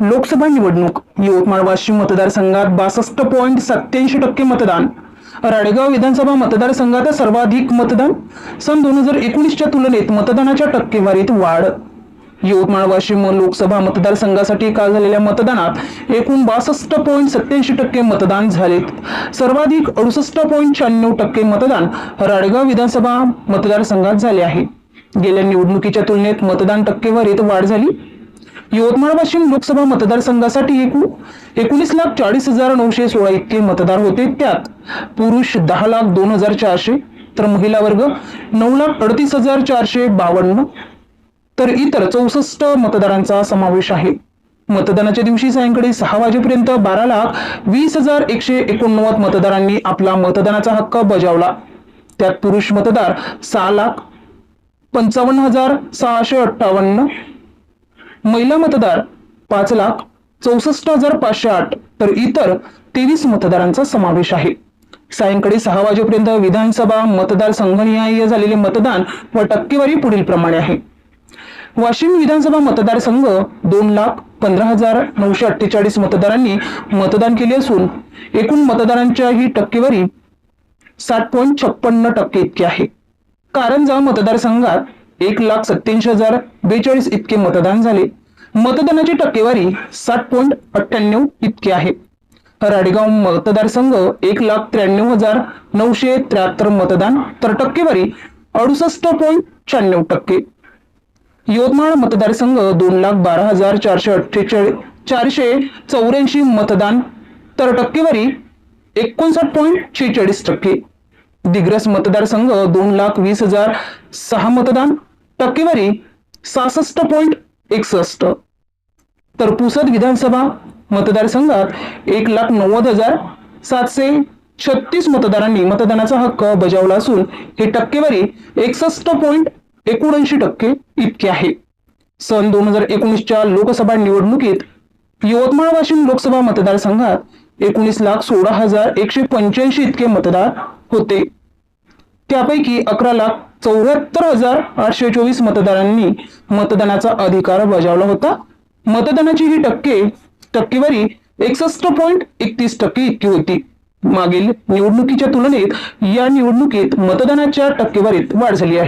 लोकसभा निवडणूक यवतमाळ वाशिम मतदारसंघात बासष्ट पॉईंट सत्याऐंशी टक्के मतदान राडेगाव विधानसभा मतदारसंघात सर्वाधिक मतदान सन दोन हजार एकोणीसच्या तुलनेत मतदानाच्या टक्केवारीत वाढ. यवतमाळ वाशिम लोकसभा मतदारसंघासाठी काल झालेल्या मतदानात एकूण बासष्ट पॉईंट सत्याऐंशी टक्के मतदान झालेत. सर्वाधिक अडुसष्ट पॉईंट शहाण्णव टक्के मतदान राडेगाव विधानसभा मतदारसंघात झाले आहे. गेल्या निवडणुकीच्या तुलनेत मतदान टक्केवारीत वाढ झाली. यवतमाळ वाशिम लोकसभा मतदारसंघासाठी एकूण एकोणीस लाख चाळीस हजार नऊशे सोळा इतके मतदार होते. त्यात पुरुष दहा लाख दोन हजार चारशे तर महिला वर्ग नऊ लाख अडतीस हजार चारशे बावन्न तर इतर चौसष्ट मतदारांचा समावेश आहे. मतदानाच्या दिवशी सायंकाळी सहा वाजेपर्यंत बारा लाख वीस हजार एकशे एकोणनव्वद मतदारांनी आपला मतदानाचा हक्क बजावला. त्यात पुरुष मतदार सहा लाख पंचावन्न हजार सहाशे अठ्ठावन्न महिला मतदार पाच लाख चौसष्ट हजार पाचशे आठ तर इतर तेवीस मतदारांचा समावेश आहे. सायंकाळी सहा वाजेपर्यंत विधानसभा मतदार संघनिहाय झालेले मतदान व टक्केवारी पुढील प्रमाणे आहे. वाशिम विधानसभा मतदारसंघ दोन लाख पंधरा हजार नऊशे अठ्ठेचाळीस मतदारांनी मतदान केले असून एकूण मतदारांच्या ही टक्केवारी सात पॉईंट छप्पन्न टक्के इतकी आहे. कारंजा मतदारसंघात एक लाख सत्याऐंशी हजार बेचाळीस इतके मतदान झाले. मतदानाची टक्केवारी साठ पॉईंट अठ्ठ्याण्णव इतकी आहे. राडेगाव मतदारसंघ एक लाख त्र्याण्णव हजार नऊशे त्र्याहत्तर मतदान तर टक्केवारी अडुसष्ट पॉईंट शहाण्णव टक्के. यवतमाळ मतदारसंघ दोन लाख बारा हजार चारशे अठ्ठेचाळीस चारशे चौऱ्याऐंशी मतदान तर टक्केवारी एकोणसाठ पॉईंट शेहेचाळीस टक्के. दिग्रस मतदारसंघ दोन लाख वीस हजार सहा मतदान टक्केवारी सहासष्ट पॉईंट एकसष्ट. तर पुसद विधानसभा मतदारसंघात एक लाख नव्वद हजार सातशे छत्तीस मतदारांनी मतदानाचा हक्क बजावला असून ही टक्केवारी एकसष्ट पॉईंट एकोणऐंशी टक्के इतके आहे. सन दोन हजार एकोणीसच्या लोकसभा निवडणुकीत यवतमाळ वाशिम लोकसभा मतदारसंघात एकोणीस लाख सोळा हजार एकशे पंच्याऐंशी इतके मतदार होते. त्यापैकी अकरा लाख चौऱ्याहत्तर हजार आठशे चोवीस मतदारांनी मतदानाचा अधिकार बजावला होता. मतदानाची ही टक्के टक्केवारी एकसष्ट पॉईंट एकतीस टक्के इतकी होती. मागील निवडणुकीच्या तुलनेत या निवडणुकीत मतदानाच्या टक्केवारीत वाढ झाली आहे.